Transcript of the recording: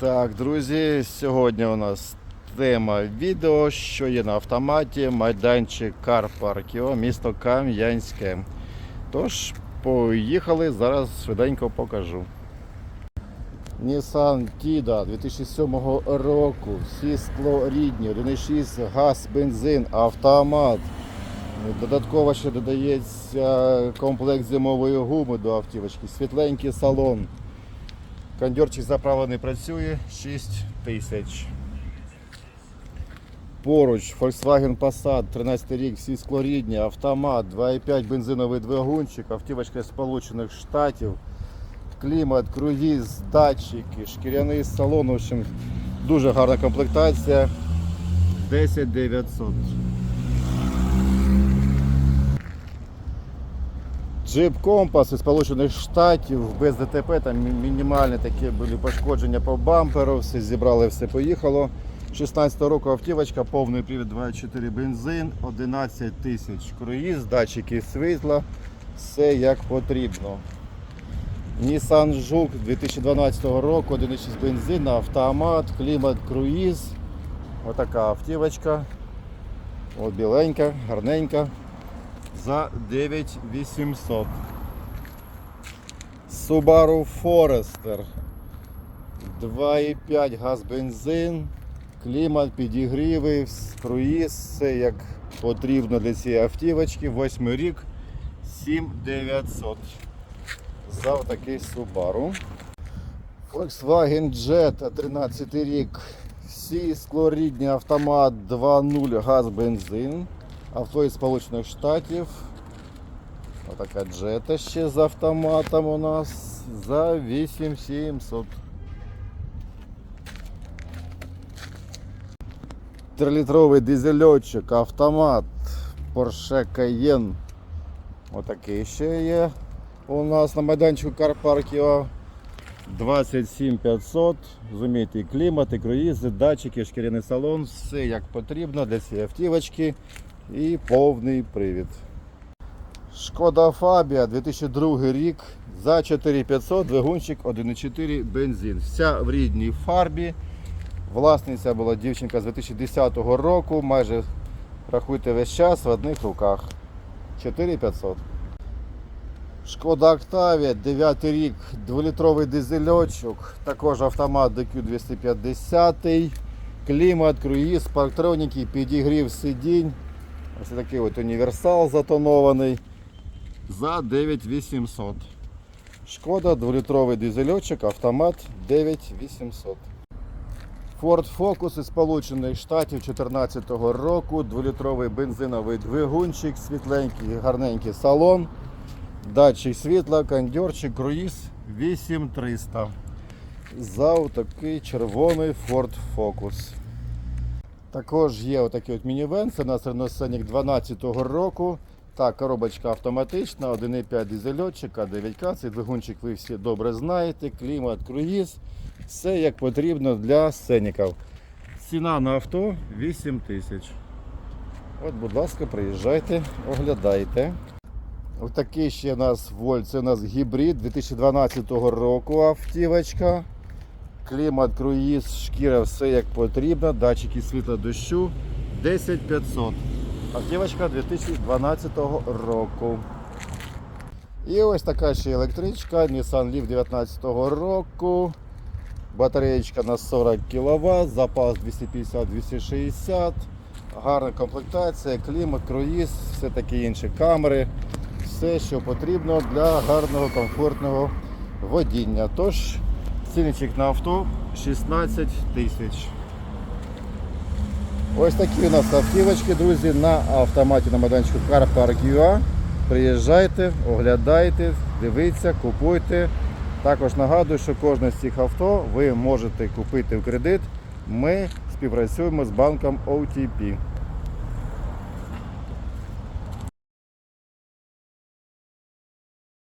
Так, друзі, сьогодні у нас тема відео, що є на автоматі, майданчик Parkio, місто Кам'янське. Тож, поїхали, зараз швиденько покажу. Nissan Tida 2007 року, всі скло рідні, 1.6 газ, бензин, автомат. Додатково ще додається комплект зимової гуми до автівочки, світленький салон. Кондьорчик заправлений працює 6 тисяч. Поруч Volkswagen Passat, 13 рік, всі склорідні, автомат, 2,5 бензиновий двигунчик, автівочка з Сполучених Штатів, клімат, круїз, датчики, шкіряний салон. В общем, дуже гарна комплектація. 10 900. Джип Компас із Сполучених Штатів без ДТП, там мі- мінімальні такі були пошкодження по бамперу, все зібрали, все поїхало. 16 року автівочка, повний привід 24 бензин, 11 тисяч круїз, датчики світла, все як потрібно. Nissan Жук 2012 року, 1,6 бензин, автомат, клімат, круїз. Отака автівочка. От біленька, гарненька за 9800. Subaru Forester 2,5 газ бензин, клімат, підігріви, круїз, все як потрібно для цієї автівочки. Восьмий рік 7900. За такий Subaru. Volkswagen Jetta 13 рік. Всі склорідні автомат 2.0 газ бензин. Авто із Сполучених Штатів. Отака джета ще з автоматом у нас за 8700. Трилітровий дизельочок, автомат Porsche Cayenne. Отакий ще є у нас на майданчику Parkio. 27500, розумієте, і клімат, і круїзи, датчики, шкіряний салон, все як потрібно для цієї автівочки і повний привід. Шкода Фабія 2002 рік за 4500 двигунчик 1.4 бензин. Вся в рідній фарбі. Власниця була дівчинка з 2010 року, майже рахуйте весь час в одних руках. 4500. Шкода Октавія, 9 рік, 2-літровий дизельочок, також автомат DQ250, клімат, круїз, парктроніки, підігрів сидінь. Ось такий от універсал затонований за 9800. Шкода, 2-літровий дизельочок, автомат 9800. Ford Focus із Сполучених Штатів 2014 року, 2-літровий бензиновий двигунчик, світленький, гарненький салон. Датчик світла, кондьорчик, круїз 8300. За такий червоний Ford Focus. Також є отакий от мінівен, це нас Renault Scenic 12 року. Так, коробочка автоматична, 1,5 дизельотчик, 9К, цей двигунчик ви всі добре знаєте, клімат, круїз. Все як потрібно для сценіків. Ціна на авто 8 тисяч. От, будь ласка, приїжджайте, оглядайте. Ось такий ще у нас Volt, це у нас гібрид 2012 року автівочка. Клімат, круїз, шкіра, все як потрібно. Датчики світла дощу 10500. Автівочка 2012 року. І ось така ще електричка Nissan Leaf 2019 року. Батареєчка на 40 кВт, запас 250-260. Гарна комплектація, клімат, круїз, все таке інше камери. Все, що потрібно для гарного, комфортного водіння. Тож, цінничок на авто 16 тисяч. Ось такі у нас автівочки, друзі, на автоматі на майданчику Car Park UA. Приїжджайте, оглядайте, дивіться, купуйте. Також нагадую, що кожне з цих авто ви можете купити в кредит. Ми співпрацюємо з банком OTP.